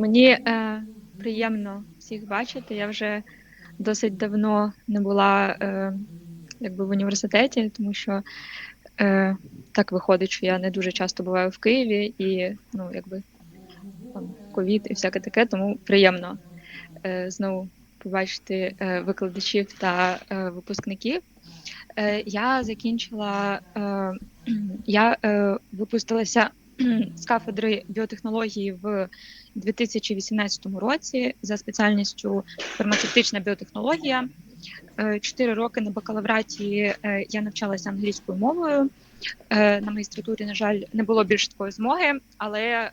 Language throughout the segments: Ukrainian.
Мені е, приємно всіх бачити. Я вже досить давно не була е, якби в університеті, тому що е, так виходить, що я не дуже часто буваю в Києві і ну, якби там ковід і всяке таке, тому приємно е, знову побачити е, викладачів та е, випускників. Е, я закінчила, е, я е, випустилася з кафедри біотехнології в 2018 році за спеціальністю фармацевтична біотехнологія. Е, Чотири роки на бакалавраті е, я навчалася англійською мовою. Е, На магістратурі, на жаль, не було більш такої змоги, але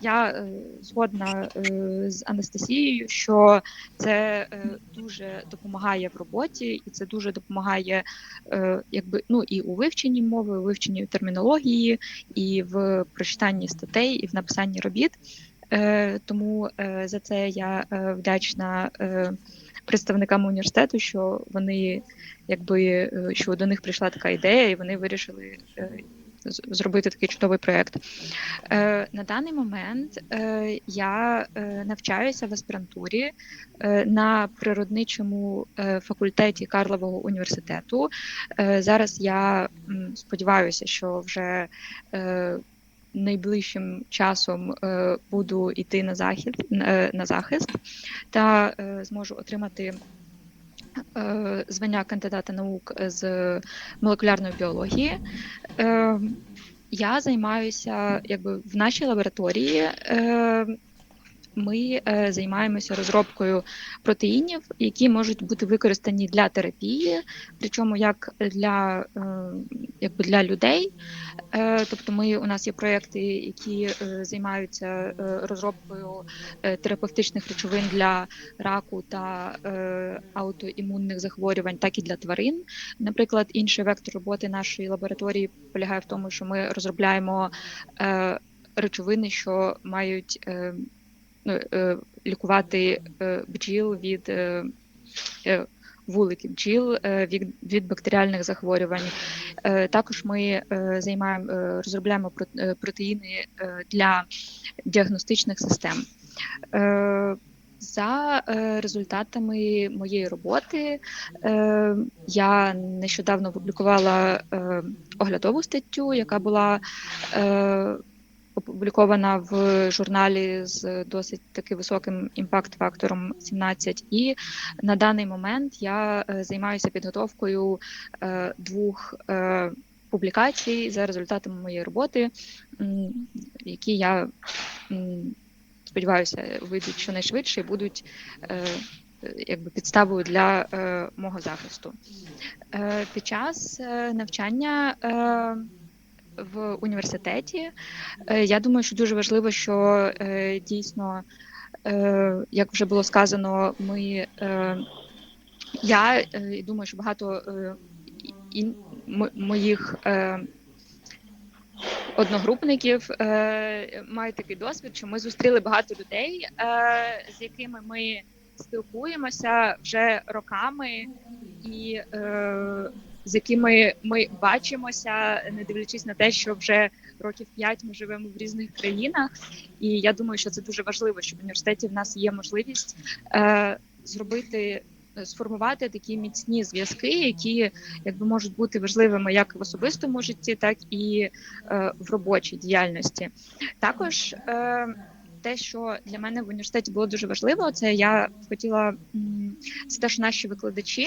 я е, згодна е, з Анастасією, що це е, дуже допомагає в роботі, і це дуже допомагає, якби ну і у вивченні мови, у вивченні термінології, і в прочитанні статей, і в написанні робіт. Тому за це я вдячна представникам університету, що вони якби що до них прийшла така ідея, і вони вирішили зробити такий чудовий проєкт. Е, На даний момент е, я е, навчаюся в аспірантурі е, на природничому е, факультеті Карлового університету. Е, Зараз я сподіваюся, що вже е, найближчим часом буду йти на захід на захист та зможу отримати. Е, Звання кандидата наук з молекулярної біології. Е, Я займаюся якби в нашій лабораторії. Ми е, займаємося розробкою протеїнів, які можуть бути використані для терапії, причому як для, е, якби для людей. Е, Тобто, ми у нас є проекти, які займаються розробкою терапевтичних речовин для раку та аутоімунних захворювань, так і для тварин. Наприклад, інший вектор роботи нашої лабораторії полягає в тому, що ми розробляємо речовини, що мають лікувати е, бджіл від е, е, вуликів бджіл е, від, бактеріальних захворювань. Е, Також ми е, займаємо е, розробляємо е, протеїни е, для діагностичних систем. Е, За е, результатами моєї роботи е, я нещодавно опублікувала е, оглядову статтю, яка була е, опублікована в журналі з досить таки високим імпакт-фактором 17. І на даний момент я е, займаюся підготовкою е, двох е, публікацій за результатами моєї роботи, які я сподіваюся вийдуть щонайшвидше і будуть якби підставою для мого захисту. Під час навчання в університеті. Е, я думаю, що дуже важливо, що е, дійсно, е, як вже було сказано, ми я думаю, що багато моїх одногрупників мають такий досвід, що ми зустріли багато людей, з якими ми спілкуємося вже роками, і з якими ми бачимося, не дивлячись на те, що вже років п'ять ми живемо в різних країнах. І я думаю, що це дуже важливо, що в університеті в нас є можливість е, зробити. Сформувати такі міцні зв'язки, які якби можуть бути важливими як в особистому житті, так і е, в робочій діяльності. Також е, те, що для мене в університеті було дуже важливо, це я хотіла це те, що наші викладачі.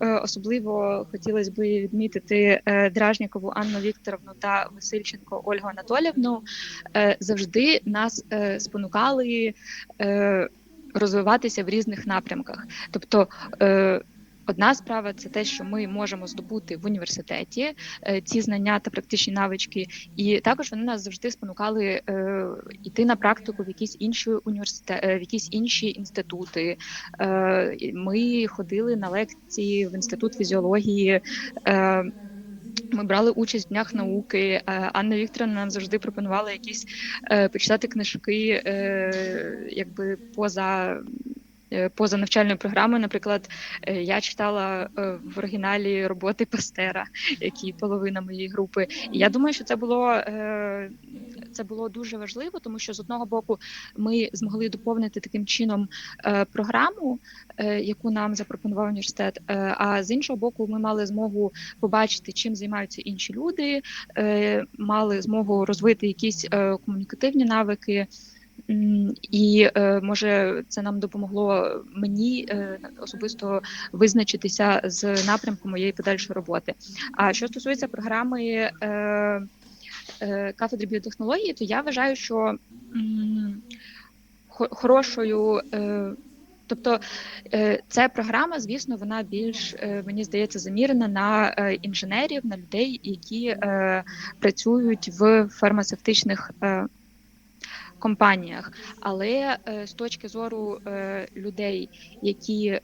Е, Особливо хотілося б відмітити е, Дражнікову Анну Вікторовну та Васильченко Ольгу Анатолівну. е, Завжди нас спонукали розвиватися в різних напрямках. Тобто одна справа це те, що ми можемо здобути в університеті е, ці знання та практичні навички, і також вони нас завжди спонукали е, йти на практику в якісь інші університети, в якісь інші інститути. Е, Ми ходили на лекції в інститут фізіології. Е, ми брали участь в днях науки. Е, Анна Вікторовна нам завжди пропонувала якісь е, почитати книжки, е, якби поза. Е, Поза навчальною програмою, наприклад, е, я читала е, в оригіналі роботи Пастера, які половина моєї групи. І я думаю, що це було це було дуже важливо, тому що з одного боку ми змогли доповнити таким чином програму, яку нам запропонував університет. А з іншого боку, ми мали змогу побачити, чим займаються інші люди, мали змогу розвити якісь комунікативні навики. І е, може це нам допомогло мені е, особисто визначитися з напрямком моєї подальшої роботи. А що стосується програми е, кафедри біотехнології, то я вважаю, що хорошою. Тобто ця програма, звісно, вона більш мені здається замірена на інженерів, на людей, які працюють в фармацевтичних компаніях. Але е, з точки зору е, людей, які е,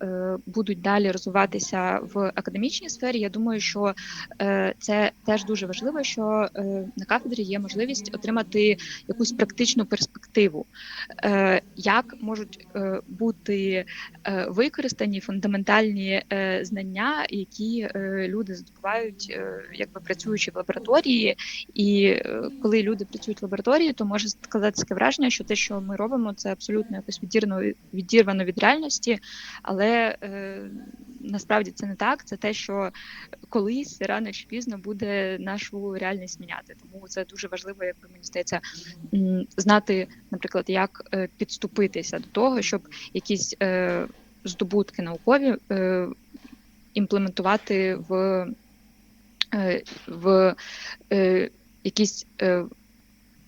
будуть далі розвиватися в академічній сфері, я думаю, що це теж дуже важливо, що на кафедрі є можливість отримати якусь практичну перспективу, як можуть бути використані фундаментальні знання, які люди здобувають, якби працюючи в лабораторії. І коли люди працюють в лабораторії, то може складатися таке враження, що те, що ми робимо, це абсолютно якось відірвано, відірвано від реальності, але е, насправді це не так. Це те, що колись рано чи пізно буде нашу реальність міняти. Тому це дуже важливо, якби мені здається, знати, наприклад, як е, підступитися до того, щоб якісь е, здобутки наукові е, імплементувати в, е, в е, якісь е,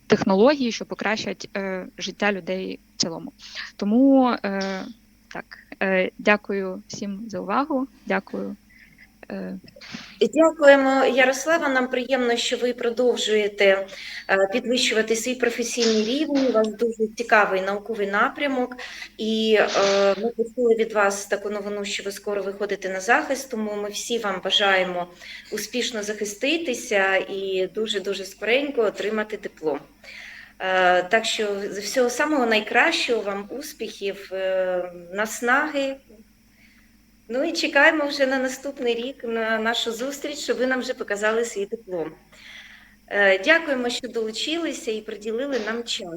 технології, що покращать е, життя людей в цілому. Тому е, так, е, дякую всім за увагу. Дякую. Е, Дякуємо, Ярослава. Нам приємно, що ви продовжуєте е, підвищувати свій професійний рівень. У вас дуже цікавий науковий напрямок, і е, ми почули від вас таку новину, що ви скоро виходите на захист. Тому ми всі вам бажаємо успішно захиститися і дуже дуже скоренько отримати диплом. Так що всього самого найкращого вам успіхів, наснаги. Ну і чекаємо вже на наступний рік на нашу зустріч, щоб ви нам вже показали свій диплом. Е, Дякуємо, що долучилися і приділили нам час.